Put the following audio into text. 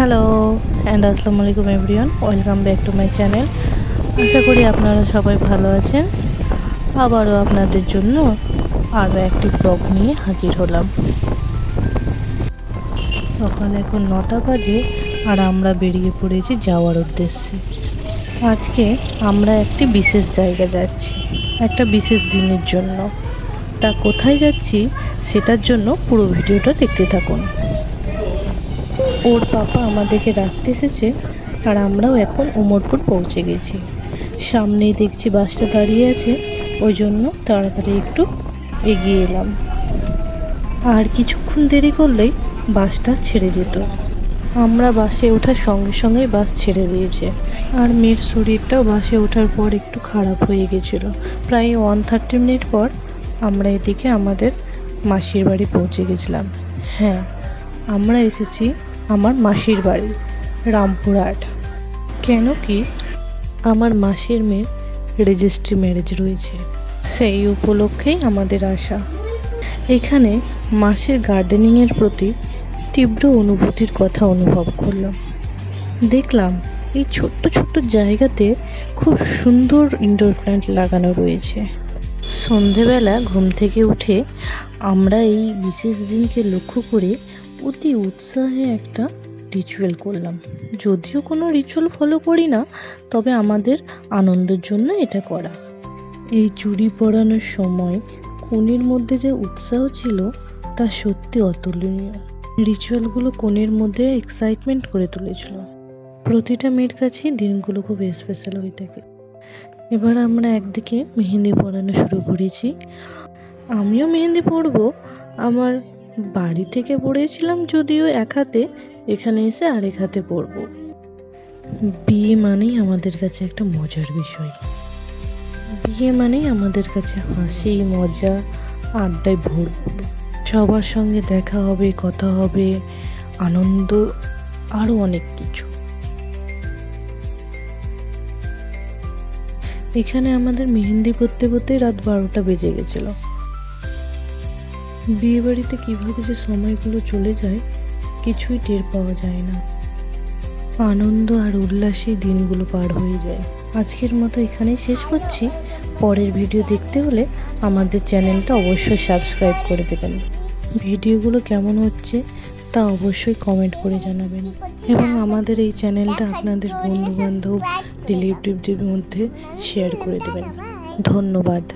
Hello and আসসালামু আলাইকুম everyone welcome back to my channel আশা করি আপনারা সবাই ভালো আছেন। আবারও আপনাদের জন্য আরও একটি ব্লগ নিয়ে হাজির হলাম। সকাল এখন নটা বাজে আর আমরা বেরিয়ে পড়েছি যাওয়ার উদ্দেশ্যে। আজকে আমরা একটি বিশেষ জায়গা যাচ্ছি, একটা বিশেষ দিনের জন্য। তা কোথায় যাচ্ছি সেটার জন্য পুরো ভিডিওটা দেখতে থাকুন। ওর পাপা আমাদেরকে রাখতে এসেছে আর আমরাও এখন উমরপুর পৌঁছে গেছি। সামনেই দেখছি বাসটা দাঁড়িয়ে আছে, ওই জন্য তাড়াতাড়ি একটু এগিয়ে এলাম। আর কিছুক্ষণ দেরি করলেই বাসটা ছেড়ে যেত। আমরা বাসে ওঠার সঙ্গে সঙ্গেই বাস ছেড়ে দিয়েছে। আর মেয়ের শরীরটাও বাসে ওঠার পর একটু খারাপ হয়ে গেছিল। প্রায় ওয়ান থার্টি মিনিট পর আমরা এদিকে আমাদের মাসির বাড়ি পৌঁছে গেছিলাম। হ্যাঁ আমরা এসেছি আমার মাসির বাড়ি, রামপুরহাট। কেন কি আমার মাসির মেয়ের রেজিস্ট্রি ম্যারেজ রয়েছে, সেই উপলক্ষেই আমাদের আসা এখানে মাসের গার্ডেনিংয়ের প্রতি তীব্র অনুভূতির কথা অনুভব করলাম। দেখলাম এই ছোট্ট ছোট্ট জায়গাতে খুব সুন্দর ইনডোর প্ল্যান্ট লাগানো রয়েছে। সন্ধেবেলা ঘুম থেকে উঠে আমরা এই বিশেষ দিনকে লক্ষ্য করে অতি উৎসাহে একটা রিচুয়াল করলাম। যদিও কোনো রিচুয়াল ফলো করি না, তবে আমাদের আনন্দের জন্য এটা করা। এই চুড়ি পরানোর সময় কনের মধ্যে যে উৎসাহ ছিল, তা সত্যি অতুলনীয়। রিচুয়ালগুলো কনের মধ্যে এক্সাইটমেন্ট করে তুলেছিল। প্রতিটা মেয়ের কাছেই দিনগুলো খুব স্পেশাল হয়ে থাকে। এবার আমরা একদিকে মেহেন্দি পরানো শুরু করেছি। আমিও মেহেন্দি পরবো, আমার বাড়ি থেকে পড়েছিলাম যদিও এক হাতে, এখানে এসে আরেক হাতে পরবো বিয়ে মানেই আমাদের কাছে একটা মজার বিষয়। বিয়ে মানেই আমাদের কাছে হাসি, মজা, আড্ডায় ভরপুর। সবার সঙ্গে দেখা হবে, কথা হবে, আনন্দ আরও অনেক কিছু। এখানে আমাদের মেহেন্দি পড়তে পরতে রাত বারোটা বেজে গেছিল। বিয়ে বাড়িতে কীভাবে যে সময়গুলো চলে যায়, কিছুই টের পাওয়া যায় না। আনন্দ আর উল্লাসে দিনগুলো পার হয়ে যায়। আজকের মতো এখানেই শেষ করছি। পরের ভিডিও দেখতে হলে আমাদের চ্যানেলটা অবশ্যই সাবস্ক্রাইব করে দেবেন। ভিডিওগুলো কেমন হচ্ছে, তা অবশ্যই কমেন্ট করে জানাবেন। এবং আমাদের এই চ্যানেলটা আপনাদের বন্ধু বান্ধব রিলেটিভদের মধ্যে শেয়ার করে দেবেন। ধন্যবাদ।